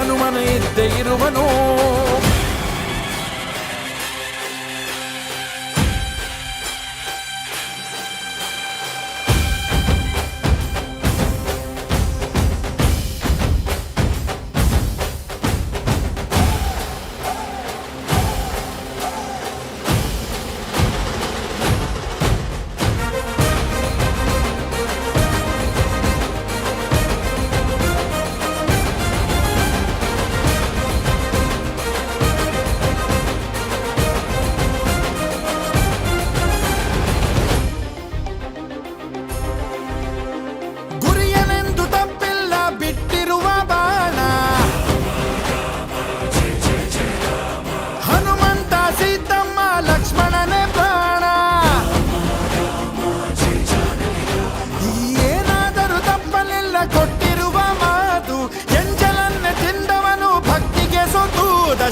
ಹನುಮನು ಇದ್ದೇ ಇರುವನು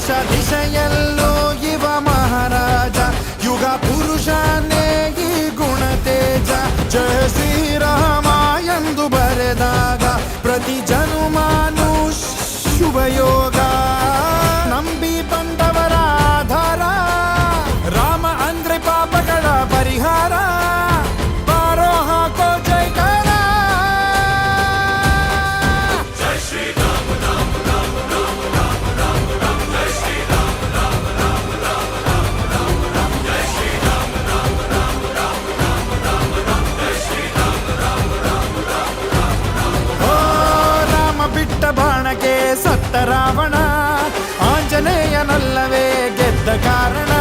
దశ దిశయల్లో యువ మహారాజ యుగ పురుషానే ఈ గుణ తేజ జయ శ్రీరామాయందు బరదాగా ప్రతి జనుమాను శుభయోగా. ಬಾಣಕ್ಕೆ ಸತ್ತ ರಾವಣ ಆಂಜನೇಯನಲ್ಲವೇ ಗೆದ್ದ ಕಾರಣ